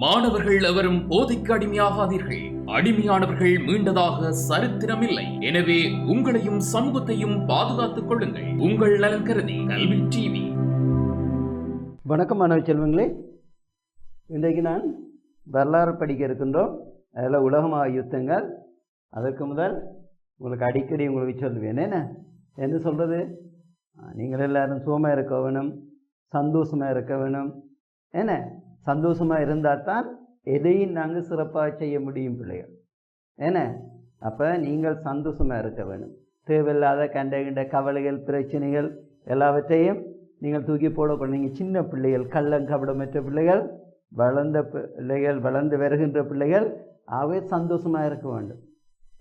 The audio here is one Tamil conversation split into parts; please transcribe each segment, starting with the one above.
மாணவர்கள் எவரும் போதைக்கு அடிமையாகாதீர்கள். அடிமையானவர்கள் மீண்டதாக சரித்திரமில்லை. எனவே உங்களையும் சமூகத்தையும் பாதுகாத்துக் கொள்ளுங்கள். உங்கள் நலன் கருதி கல்வி டிவி. வணக்கம் மாணவ செல்வங்களே. இன்றைக்கு நான் வரலாறு படிக்க இருக்கின்றோம். அதில் உலகமாக யுத்தங்கள். அதற்கு முதல் உங்களுக்கு அடிக்கடி உங்களுக்கு சொல்லுவேன். என்ன? என்ன சொல்கிறது நீங்கள் எல்லாரும் சுகமாக இருக்க வேணும் சந்தோஷமாக இருக்க வேணும். என்ன? சந்தோஷமாக இருந்தால் தான் எதையும் நாங்கள் சிறப்பாக செய்ய முடியும் பிள்ளைகள் என்ன அப்போ நீங்கள் சந்தோஷமாக இருக்க வேணும் தேவையில்லாத கண்ட கண்ட கவலைகள் பிரச்சனைகள் எல்லாவற்றையும் நீங்கள் தூக்கி போடக்கூடாது நீங்கள் சின்ன பிள்ளைகள் கள்ளங்கபடமற்ற பிள்ளைகள் வளர்ந்த பிள்ளைகள் வளர்ந்து வருகின்ற பிள்ளைகள் அவை சந்தோஷமாக இருக்க வேண்டும்.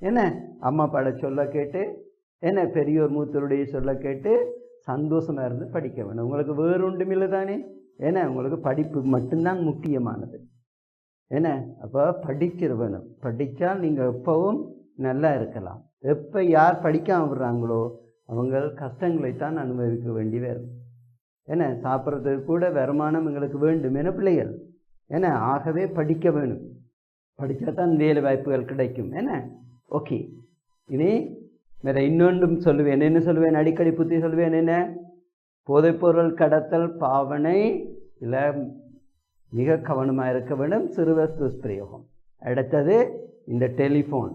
என்ன அம்மா பாட சொல்ல கேட்டு என்ன பெரியோர் மூத்தருடைய சொல்ல கேட்டு சந்தோஷமாக இருந்து படிக்க வேணும் உங்களுக்கு வேறு ஒன்றுமில்லை தானே? ஏன்னா உங்களுக்கு படிப்பு மட்டும்தான் முக்கியமானது. என்ன அப்போ படிக்கிறவனும் படித்தால் நீங்கள் எப்போவும் நல்லா இருக்கலாம். எப்போ யார் படிக்காம விடுறாங்களோ அவங்க கஷ்டங்களை தான் அனுபவிக்க வேண்டி வரும். என்ன சாப்பிட்றதுக்கு கூட வருமானம் எங்களுக்கு வேண்டும் என பிள்ளைகள். என்ன ஆகவே படிக்க வேணும். படித்தா தான் வேலை வாய்ப்புகள் கிடைக்கும். என்ன ஓகே. இனி வேற இன்னொன்றும் சொல்லுவேன். என்ன சொல்லுவேன்? அடிக்கடி புத்தி சொல்லுவேன். என்ன? போதைப்பொருள் கடத்தல் பாவனை இல்லை மிக கவனமாக இருக்க வேண்டும். சிறுவர் துஷ்பிரயோகம் அடுத்தது இந்த டெலிஃபோன்.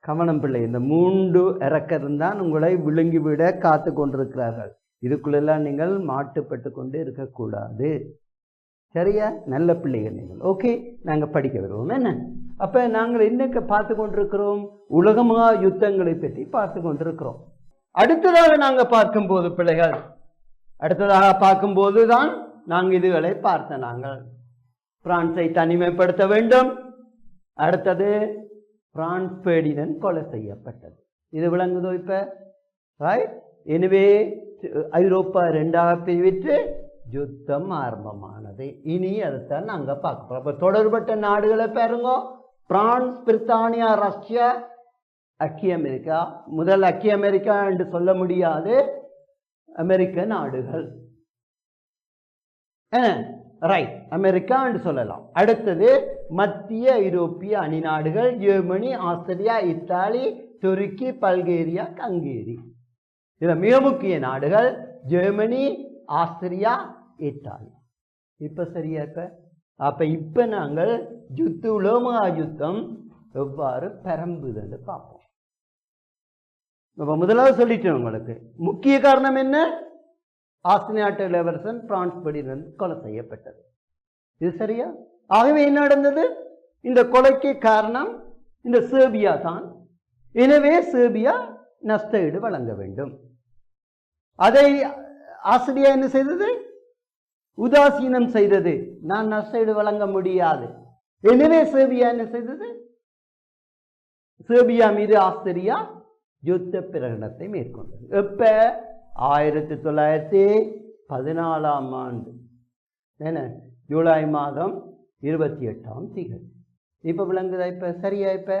கவனம் பிள்ளை இந்த மூன்று இறக்கரும் உங்களை விழுங்கிவிட காத்து கொண்டிருக்கிறார்கள். இதுக்குள்ளெல்லாம் நீங்கள் மாட்டுப்பட்டு கொண்டு இருக்கக்கூடாது. சரியா? நல்ல பிள்ளைகள் நீங்கள். ஓகே நாங்கள் படிக்க வருவோம் என்ன? அப்போ நாங்கள் என்னக்க பார்த்து கொண்டிருக்கிறோம்? உலகமாக யுத்தங்களை பற்றி பார்த்து கொண்டிருக்கிறோம். அடுத்ததாக நாங்கள் பார்க்கும்போது பிள்ளைகள் அடுத்ததாக பார்க்கும்போது தான் நாங்கள் இதுகளை பார்த்த நாங்கள். பிரான்ஸை தனிமைப்படுத்த வேண்டும். அடுத்தது பிரான்ஸ் பேடிதன் கொலை செய்யப்பட்டது. இது விளங்குதோ இப்போ? ரைட் எனவே ஐரோப்பா ரெண்டாக பிரிவிட்டு யுத்தம் ஆரம்பமானது. இனி அதைத்தான் நாங்கள் பார்க்க போகிறோம் தொடர்பட்ட நாடுகளை பாருங்க. பிரான்ஸ் பிரித்தானியா ரஷ்யா அக்கி அமெரிக்கா. முதல் அக்கி அமெரிக்கா என்று சொல்ல முடியாது. அமெரிக்க நாடுகள். ரைட் அமெரிக்கா என்று சொல்லலாம். அடுத்தது மத்திய ஐரோப்பிய அணி நாடுகள் ஜெர்மனி ஆஸ்திரியா இத்தாலி துருக்கி பல்கேரியா கங்கேரி இதில் மிக முக்கிய நாடுகள் ஜெர்மனி ஆஸ்திரியா இத்தாலி. இப்போ சரியா இப்போ? அப்போ இப்போ நாங்கள் யுத்த உலோமா யுத்தம் எவ்வாறு பெரம்புதுன்னு பார்ப்போம். நம்ம முதலாவது சொல்லிட்டேன் உங்களுக்கு. முக்கிய காரணம் என்ன? ஆஸ்திரியாட்டு இளவரசன் பிரான்ஸ் படியிலிருந்து கொலை செய்யப்பட்டது. இது சரியா? ஆகவே என்ன நடந்தது? இந்த கொலைக்கு காரணம் இந்த சேர்பியா தான். எனவே சேர்பியா நஷ்டஈடு வழங்க வேண்டும். அதை ஆசிரியா என்ன செய்தது? உதாசீனம் செய்தது. நான் நஷ்டஈடு வழங்க முடியாது. எனவே சேர்பியா என்ன செய்தது? சேர்பியா மீது ஆஸ்திரியா யுத்த பிரகடனத்தை மேற்கொண்டது. எப்போ? ஆயிரத்தி தொள்ளாயிரத்தி பதினாலாம் ஆண்டு. என்ன? ஜூலை மாதம் இருபத்தி எட்டாம் திகழ் இப்போ விளங்குதா இப்போ? சரியா இப்போ?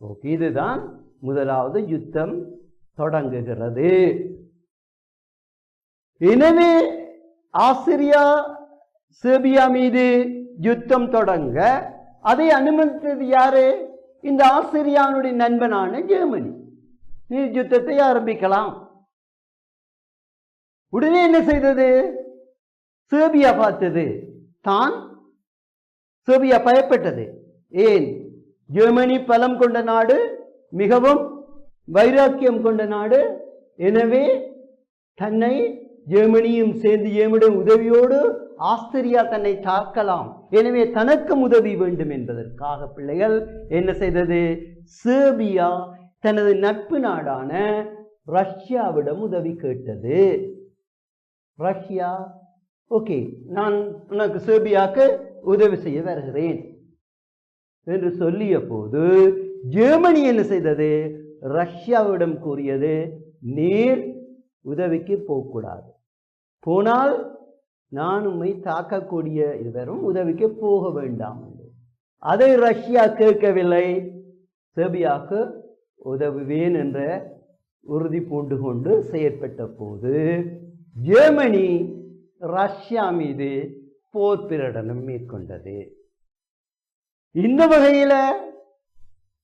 ஓகே இதுதான் முதலாவது யுத்தம் தொடங்குகிறது. எனவே ஆசிரியா சேர்பியா மீது யுத்தம் தொடங்க அதை அனுமதித்தது யாரு? இந்த ஆசிரியானுடைய நண்பனான ஜெர்மனி. நீர் யுத்தத்தை ஆரம்பிக்கலாம். உடனே என்ன செய்தது? சேபியா பார்த்தது. தான் சேபியா பயப்பட்டது. ஏன்? ஜெர்மனி பலம் கொண்ட நாடு மிகவும் வைராக்கியம் கொண்ட நாடு. எனவே தன்னை ஜெர்மனியும் சேர்ந்து ஏமிடும் உதவியோடு ஆஸ்திரியா தன்னை தாக்கலாம். எனவே தனக்கும் உதவி வேண்டும் என்பதற்காக பிள்ளைகள் என்ன செய்தது? சேர்பியா தனது நட்பு நாடான ரஷ்யாவிடம் உதவி கேட்டது. ரஷ்யா? ஓகே நான் உனக்கு சேர்பியாக்கு உதவி செய்ய வருகிறேன். என்று சொல்லிய போது ஜெர்மனி என்ன செய்தது? ரஷ்யாவிடம் கூறியது நீர் உதவிக்கு போகக்கூடாது. போனால் நான் உண்மை தாக்கக்கூடிய இருவரும் உதவிக்கு போக வேண்டாம் என்று. அதை ரஷ்யா கேட்கவில்லை. செர்பியாவுக்கு உதவுவேன் என்ற உறுதி பூண்டு கொண்டு செயற்பட்ட போது ஜெர்மனி ரஷ்யா மீது போர் பிரடனம் மேற்கொண்டது. இந்த வகையில்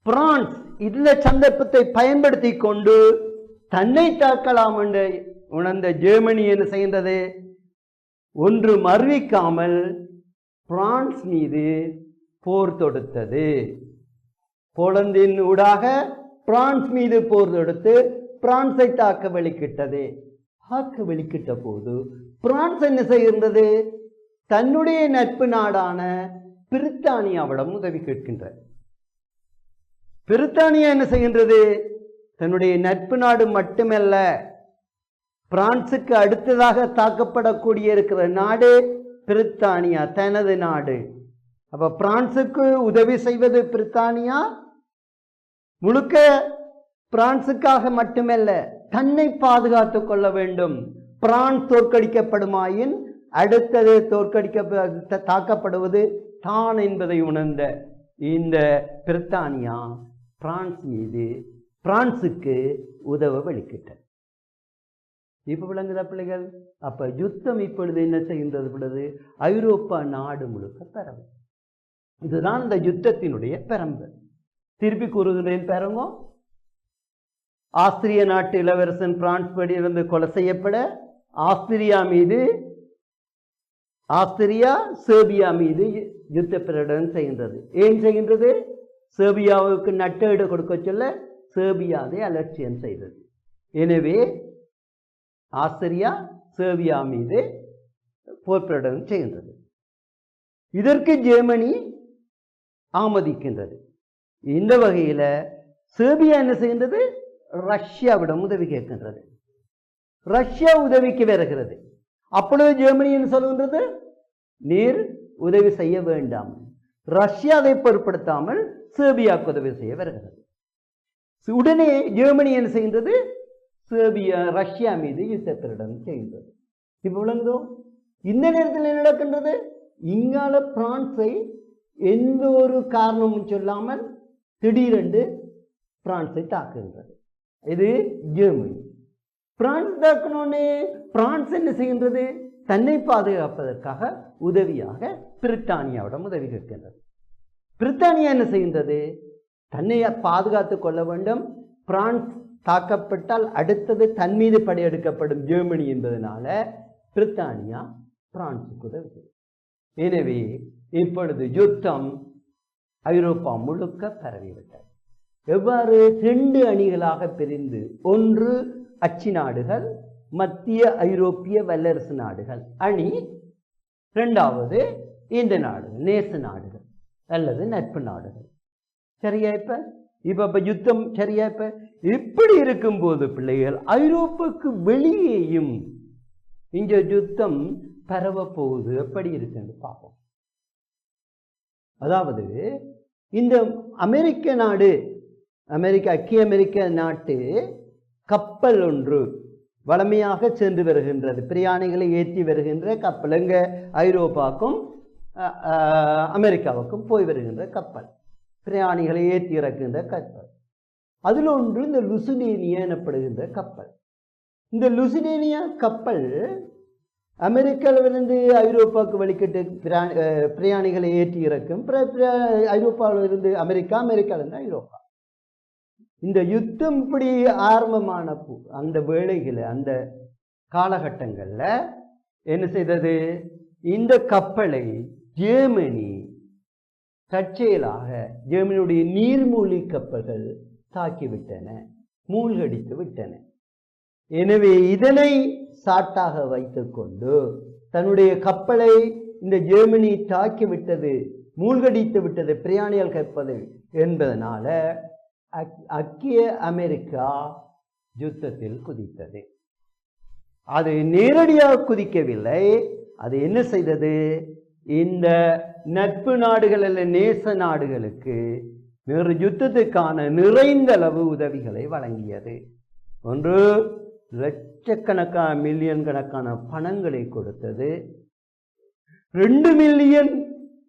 பிரான்ஸ் இந்த சந்தர்ப்பத்தை பயன்படுத்தி கொண்டு தன்னை தாக்கலாம் என்று உணர்ந்த ஜெர்மனி என்ன செய்கின்றது? ஒன்று மறுவிக்காமல் பிரான்ஸ் மீது போர் தொடுத்தது. போலந்தின் ஊடாக பிரான்ஸ் மீது போர் தொடுத்து பிரான்ஸை தாக்க வெளிக்கிட்டது தாக்க வெளிக்கிட்ட போது பிரான்ஸ் என்ன செய்கின்றது? தன்னுடைய நட்பு நாடான பிரித்தானியாவிடம் உதவி கேட்கின்றது. பிரித்தானியா என்ன செய்கின்றது? தன்னுடைய நட்பு நாடு மட்டுமல்ல பிரான்சுக்கு அடுத்ததாக தாக்கப்படக்கூடிய இருக்கிற நாடு பிரித்தானியா தனது நாடு. அப்ப பிரான்சுக்கு உதவி செய்வது பிரித்தானியா முழுக்க பிரான்சுக்காக மட்டுமல்ல தன்னை பாதுகாத்து கொள்ள வேண்டும். பிரான்ஸ் தோற்கடிக்கப்படுமாயின் அடுத்தது தோற்கடிக்க தாக்கப்படுவது தான் என்பதை உணர்ந்த இந்த பிரித்தானியா பிரான்ஸ் மீது பிரான்சுக்கு உதவ வெளிக்கிட்டது இப்ப விளங்குதா பிள்ளைகள்? அப்ப யுத்தம் இப்பொழுது என்ன செய்கின்றது பொழுது ஐரோப்பா நாடு முழுக்க பரம்பு இதுதான் இந்த யுத்தத்தினுடைய பரம்பு. திருப்பி கூறுகிறேன் பாருங்க. ஆஸ்திரிய நாட்டு இளவரசன் பிரான்ஸ் படியிலிருந்து கொலை செய்யப்பட ஆஸ்திரியா மீது ஆஸ்திரியா சேர்பியா மீது யுத்த பிரகடனம் செய்கின்றது. ஏன் செய்கின்றது? சேர்பியாவுக்கு நட்டேடு கொடுக்க சொல்ல சேர்பியா அதை அலட்சியம் செய்தது. எனவே ஆஸ்திரியா சேர்பியா மீது போர் பிரகடனம் செய்கின்றது. இதற்கு ஜெர்மனி ஆமதிக்கின்றது. இந்த வகையில் சேர்பியா என்ன செய்கின்றது? ரஷ்யாவிடம் உதவி கேட்கின்றது. ரஷ்யா உதவிக்கு வருகிறது. அப்பொழுது ஜெர்மனி என்ன சொல்கின்றது? நீர் உதவி செய்ய வேண்டாம். ரஷ்யா அதை பொருட்படுத்தாமல் சேர்பியாவுக்கு உதவி செய்ய வருகிறது. உடனே ஜெர்மனி என்ன செய்கின்றது? சேர்பியா ரஷ்யா மீது யுத்த செய்கின்றது. இப்போ விளங்குதோ இந்த நேரத்தில் என்ன நடக்கின்றது? இங்கால பிரான்ஸை எந்த ஒரு காரணமும் சொல்லாமல் திடீரென்று பிரான்ஸை தாக்குகின்றது. இது ஜெர்மனி. பிரான்ஸ் தாக்கணுன்னே பிரான்ஸ் என்ன செய்கின்றது? தன்னை பாதுகாப்பதற்காக உதவியாக பிரிட்டானியாவிடம் உதவி கேட்கின்றது. பிரித்தானியா என்ன செய்கின்றது? தன்னை பாதுகாத்து கொள்ள வேண்டும். பிரான்ஸ் தாக்கப்பட்டால் அடுத்தது தன் மீது படையெடுக்கப்படும் ஜெர்மனி என்பதனால பிரித்தானியா பிரான்சுக்கு உதவுகிறது எனவே இப்பொழுது யுத்தம் ஐரோப்பா முழுக்க பரவிவிட்டது. எவ்வாறு ரெண்டு அணிகளாக பிரிந்து ஒன்று அச்சு நாடுகள் மத்திய ஐரோப்பிய வல்லரசு நாடுகள் அணி ரெண்டாவது இந்த நாடுகள் நேச நாடுகள் அல்லது நட்பு நாடுகள். சரியா இப்ப? இப்ப இப்ப யுத்தம் சரியா இப்ப? இப்படி இருக்கும்போது பிள்ளைகள் ஐரோப்பாவுக்கு வெளியேயும் இந்த யுத்தம் பரவ போகுது எப்படி இருக்குன்னு பார்ப்போம். அதாவது இந்த அமெரிக்க நாடு அமெரிக்க ஐக்கிய அமெரிக்க நாட்டு கப்பல் ஒன்று வளமையாக சென்று வருகின்றது. பிரயாணிகளை ஏற்றி வருகின்ற கப்பல். எங்கே ஐரோப்பாவுக்கும் அமெரிக்காவுக்கும் போய் வருகின்ற கப்பல். பிரயாணிகளை ஏற்றி இறக்குகின்ற கப்பல். அதில் ஒன்று இந்த லுசுடேனியா எனப்படுகின்ற கப்பல். இந்த லுசுடேனியா கப்பல் அமெரிக்காவிலிருந்து ஐரோப்பாவுக்கு வழிகட்டு பிராணி பிரயாணிகளை ஏற்றி இறக்கும் ஐரோப்பாவிலிருந்து அமெரிக்கா அமெரிக்காவிலிருந்து ஐரோப்பா. இந்த யுத்தம் இப்படி ஆரம்பமான பு- அந்த வேளைகளை அந்த காலகட்டங்களில் என்ன செய்தது? இந்த கப்பலை ஜெர்மனி தற்செயலாக ஜெர்மனியுடைய நீர்மூழ்கி கப்பல்கள் தாக்கிவிட்டன மூழ்கடித்து விட்டன எனவே இதனை சாட்டாக வைத்துக்கொண்டு தன்னுடைய கப்பலை இந்த ஜெர்மனி தாக்கிவிட்டது மூழ்கடித்து விட்டது பிரயாணிகள் கற்பது என்பதனால அக்- ஐக்கிய அமெரிக்கா யுத்தத்தில் குதித்தது. அது நேரடியாக குதிக்கவில்லை. அது என்ன செய்தது? இந்த நட்பு நாடுகள் அல்ல நேச நாடுகளுக்கு யுத்தத்துக்கான நிறைந்த அளவு உதவிகளை வழங்கியது. ஒன்று லட்சக்கணக்கான மில்லியன் கணக்கான பணங்களை கொடுத்தது. ரெண்டு மில்லியன்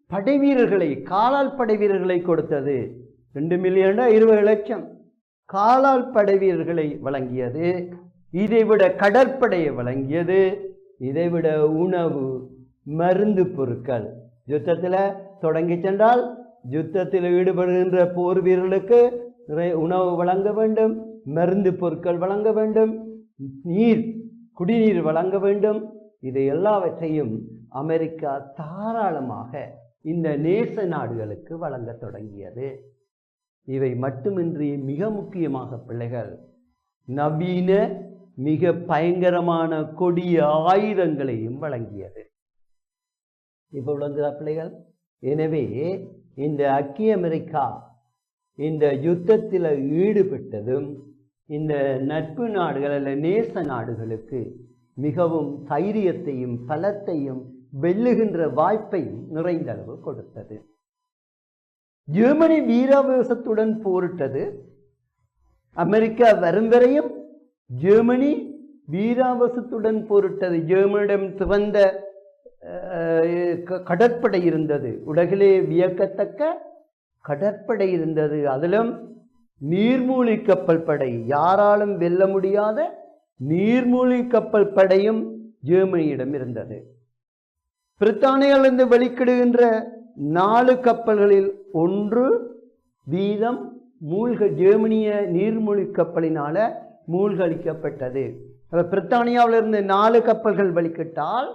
படை வீரர்களை காலால் படை வீரர்களை கொடுத்தது. ரெண்டு மில்லியன் இருபது லட்சம். காலால் படை வீரர்களை வழங்கியது. இதைவிட கடற்படையை வழங்கியது. இதைவிட உணவு மருந்து பொருட்கள். யுத்தத்தில் தொடங்கி சென்றால் யுத்தத்தில் ஈடுபடுகின்ற போர் வீரர்களுக்கு உணவு வழங்க வேண்டும் மருந்து பொருட்கள் வழங்க வேண்டும். நீர் குடிநீர் வழங்க வேண்டும். இது எல்லாவற்றையும் அமெரிக்கா தாராளமாக இந்த நேச நாடுகளுக்கு வழங்கத் தொடங்கியது. இவை மட்டுமின்றி மிக முக்கியமாக பிள்ளைகள் நவீன மிக பயங்கரமான கொடிய ஆயுதங்களையும் வழங்கியது. இப்போ விளங்குதா பிள்ளைகள்? எனவே இந்த அக்கி அமெரிக்கா இந்த யுத்தத்தில் ஈடுபட்டதும் இந்த நட்பு நாடுகள் அல்ல நேச நாடுகளுக்கு மிகவும் தைரியத்தையும் பலத்தையும் வெல்லுகின்ற வாய்ப்பையும் நிறைந்த அளவு கொடுத்தது. ஜெர்மனி வீராவேசத்துடன் போரிட்டது. அமெரிக்கா வரும் வரையும் ஜெர்மனி வீராவசத்துடன் போரிட்டது. ஜெர்மனிடம் திறந்த க- கடற்படை இருந்தது. உலகிலே வியக்கத்தக்க கடற்படை இருந்தது. அதிலும் நீர்மூழ்கி கப்பல் படை யாராலும் வெல்ல முடியாத நீர்மூழ்கி கப்பல் படையும் ஜெர்மனியிடம் இருந்தது. பிரித்தானியிலிருந்து வெளிக்கிடுகின்ற நாலு கப்பல்களில் ஒன்று வீதம் மூழ்க ஜெர்மனிய நீர்மூழ்கி கப்பலினால மூழ்கடிக்கப்பட்டது. அப்ப பிரித்தானியாவிலிருந்து நாலு கப்பல்கள் வெளிக்கிட்டால்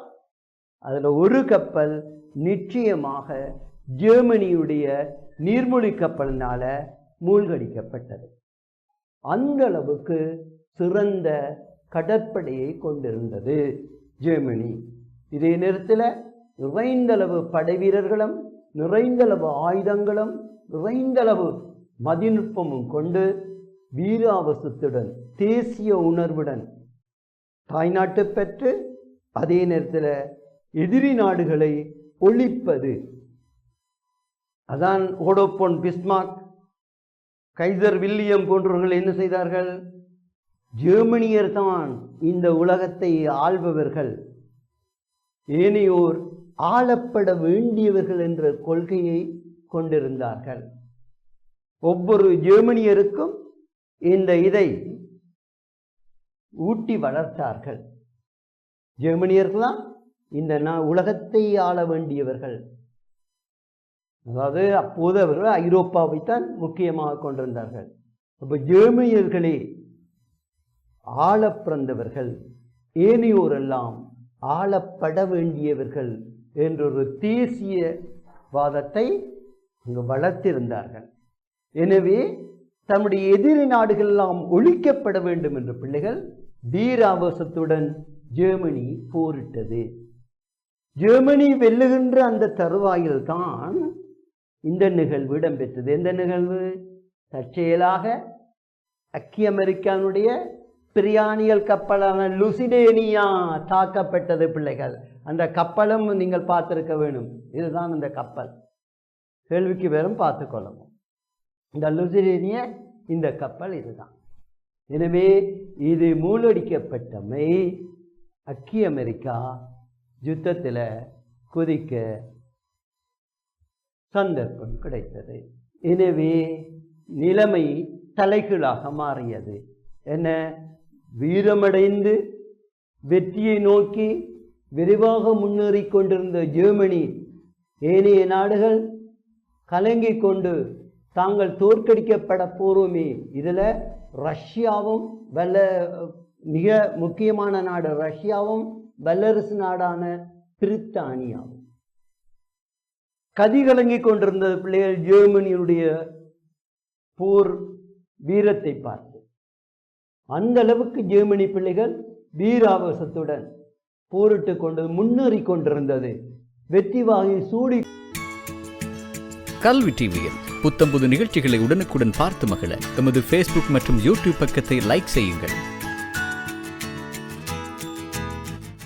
அதில் ஒரு கப்பல் நிச்சயமாக ஜெர்மனியுடைய நீர்மூழ்கி கப்பலினால மூழ்கடிக்கப்பட்டது. அந்த அளவுக்கு சிறந்த கடற்படையை கொண்டிருந்தது ஜெர்மனி. இதே நேரத்தில் நிறைந்தளவு படைவீரர்களும் நிறைந்தளவு ஆயுதங்களும் நிறைந்தளவு மதிநுட்பமும் கொண்டு வீராவசத்துடன் தேசிய உணர்வுடன் தாய்நாட்டு பெற்று அதே நேரத்தில் எதிரி நாடுகளை ஒழிப்பது. அதான் ஓடோப்போன் பிஸ்மார்க் கைசர் வில்லியம் போன்றவர்கள் என்ன செய்தார்கள்? ஜெர்மனியர் தான் இந்த உலகத்தை ஆள்பவர்கள். ஏனையோர் ஆளப்பட வேண்டியவர்கள் என்ற கொள்கையை கொண்டிருந்தார்கள். ஒவ்வொரு ஜெர்மனியருக்கும் இந்த இதை ஊட்டி வளர்த்தார்கள். ஜெர்மனியர்களாம் இந்த நான் உலகத்தை ஆள வேண்டியவர்கள். அதாவது அப்போது அவர்கள் ஐரோப்பாவைத்தான் முக்கியமாக கொண்டிருந்தார்கள். அப்போ ஜெர்மனியர்களே ஆள பிறந்தவர்கள் ஏனையோரெல்லாம் ஆளப்பட வேண்டியவர்கள் என்றொரு தேசியவாதத்தை அங்கு வளர்த்திருந்தார்கள். எனவே தம்முடைய எதிரி நாடுகளெல்லாம் ஒழிக்கப்பட வேண்டும் என்ற பிள்ளைகள் வீராவசத்துடன் ஜெர்மனி போரிட்டது. ஜெர்மனி வெல்லுகின்ற அந்த தருவாயில்தான் இந்த நிகழ்வு இடம்பெற்றது. எந்த நிகழ்வு? தற்செயலாக அக்கி அமெரிக்கானுடைய பிரியாணியல் கப்பலான லுசிடேனியா தாக்கப்பட்டது பிள்ளைகள். அந்த கப்பலும் நீங்கள் பார்த்துருக்க வேணும். இதுதான் அந்த கப்பல். கேள்விக்கு வெறும் பார்த்துக்கொள்ளணும் இந்த லுசிடேனிய இந்த கப்பல் இதுதான். எனவே இது மூலடிக்கப்பட்டமை அக்கி அமெரிக்கா யுத்தத்தில் குதிக்க சந்தர்ப்பம் கிடைத்தது. எனவே நிலைமை தலைகீழாக மாறியது. என்ன? வீரமடைந்து வெற்றியை நோக்கி விரைவாக முன்னேறிக் கொண்டிருந்த ஜெர்மனி ஏனைய நாடுகள் கலங்கிக் கொண்டு தாங்கள் தோற்கடிக்கப்பட போகிறோமே இதில் ரஷ்யாவும் வல்ல மிக முக்கியமான நாடு ரஷ்யாவும் வல்லரசு நாடான பிரித்தானியாவும். கதிகலங்கி கொண்டிருந்த பிள்ளைகள் ஜெர்மனியுடைய போர் வீரத்தை பார்த்து அந்த அளவுக்கு ஜெர்மனி பிள்ளைகள் வீராவசத்துடன் போரிட்டு கொண்டு முன்னேறி கொண்டிருந்தது. வெற்றி வாங்கி சூடி கல்வி டிவியில் புத்தம்புது நிகழ்ச்சிகளை உடனுக்குடன் பார்த்து மகிழ எமது ஃபேஸ்புக் மற்றும் யூடியூப் பக்கத்தை லைக் செய்யுங்கள்.